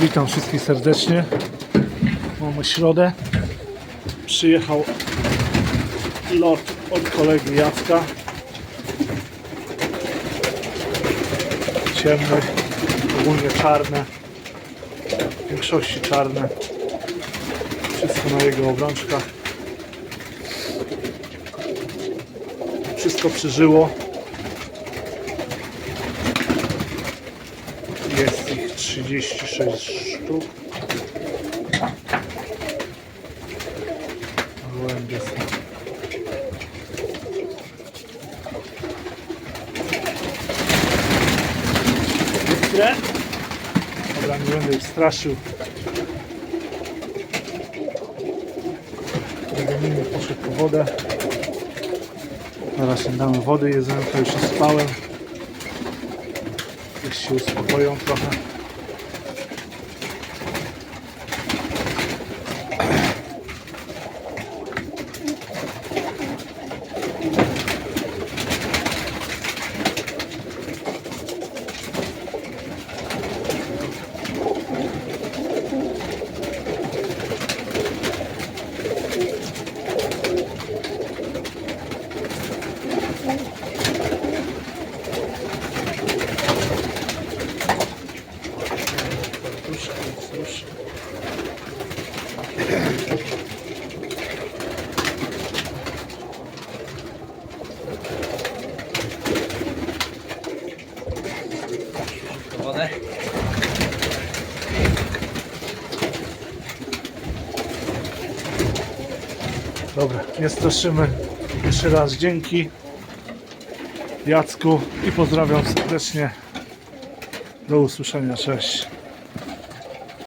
Witam wszystkich serdecznie. Mamy środę. Przyjechał lot od kolegi Jacka. Ciemny, ogólnie czarne. W większości czarne. Wszystko na jego obrączkach. Wszystko przeżyło. Jest ich 36 sztuk. Gołębie są. Bystre. Dobra, nie będę ich straszył. Regenimy poszedł po wodę. Teraz im damy wody, jedzonko już spałem. Niech się uspokoją trochę. Wodę. Dobra, nie straszymy. Jeszcze raz dzięki Jacku i pozdrawiam serdecznie. Do usłyszenia, cześć.